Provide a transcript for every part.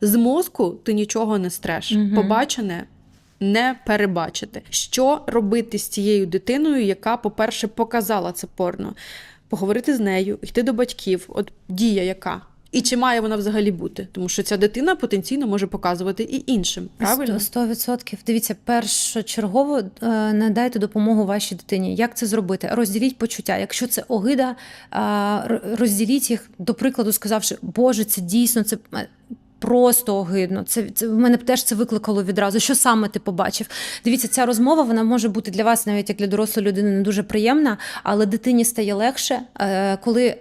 З мозку ти нічого не стреш. Мгм. Побачене не перебачити. Що робити з цією дитиною, яка, по-перше, показала це порно? Поговорити з нею, йти до батьків. От дія яка? І чи має вона взагалі бути? Тому що ця дитина потенційно може показувати і іншим. Правильно? Сто відсотків. Дивіться, першочергово е, надайте допомогу вашій дитині. Як це зробити? Розділіть почуття. Якщо це огида, е, розділіть їх, до прикладу, сказавши, Боже, це дійсно це. Просто огидно. Це, це в мене теж це викликало відразу. Що саме ти побачив? Дивіться, ця розмова вона може бути для вас, навіть як для дорослої людини, не дуже приємна, але дитині стає легше, е, коли е,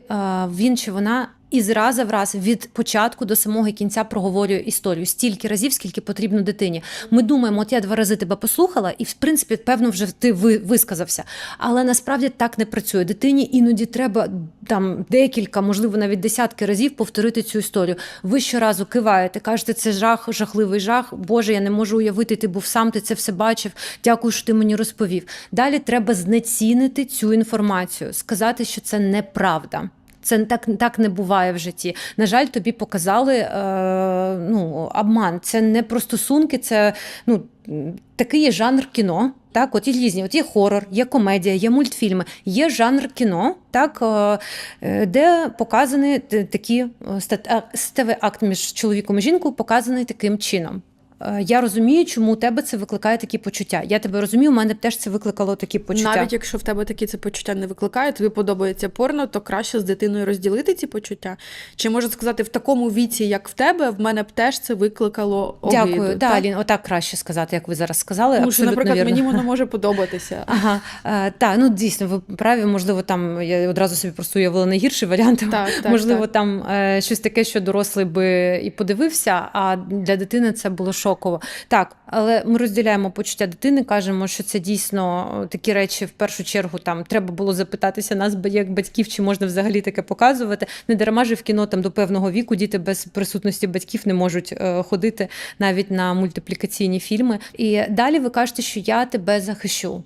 він чи вона із раза в раз від початку до самого кінця проговорює історію стільки разів, скільки потрібно дитині. Ми думаємо, от я два рази тебе послухала, і в принципі, певно, вже ти висказався. Але насправді так не працює. Дитині іноді треба там декілька, можливо, навіть десятки разів повторити цю історію. Ви щоразу киваєте, кажете, це жах, жахливий жах. Боже, я не можу уявити, ти був сам, ти це все бачив. Дякую, що ти мені розповів. Далі треба знецінити цю інформацію, сказати, що це неправда. Це так, так не буває в житті. На жаль, тобі показали е, ну, обман. Це не про стосунки, це ну, такий є жанр кіно. Так, от є різні, от є хорор, є комедія, є мультфільми, є жанр кіно, так, е, е, де показані такі е, статевий акт між чоловіком і жінкою показаний таким чином. Е, Я розумію, чому у тебе це викликає такі почуття. Я тебе розумію, у мене б теж це викликало такі почуття. Навіть якщо в тебе такі це почуття не викликає, тобі подобається порно, то краще з дитиною розділити ці почуття. Чи можна сказати, в такому віці, як в тебе, в мене б теж це викликало огиду. Дякую, да, так? Алін, отак краще сказати, як ви зараз сказали. Тому що, наприклад, вірно. мені воно може подобатися. Ага, е, так, ну дійсно, ви праві, можливо, там я одразу собі просто уявила найгірший варіант. Так, так, можливо, так. там е, щось таке, що дорослий би і подивився, а для дитини це було шоково. Так, але ми розділяємо почуття дитини, кажемо, що це дійсно е, такі речі в першу чергу там треба було запитатися нас, як батьків, чи можна взагалі таке показувати. Не дарма же в кіно там до певного віку діти без присутності батьків не можуть е, ходити навіть на мультиплікаційні фільми. І далі ви кажете, що я тебе захищу.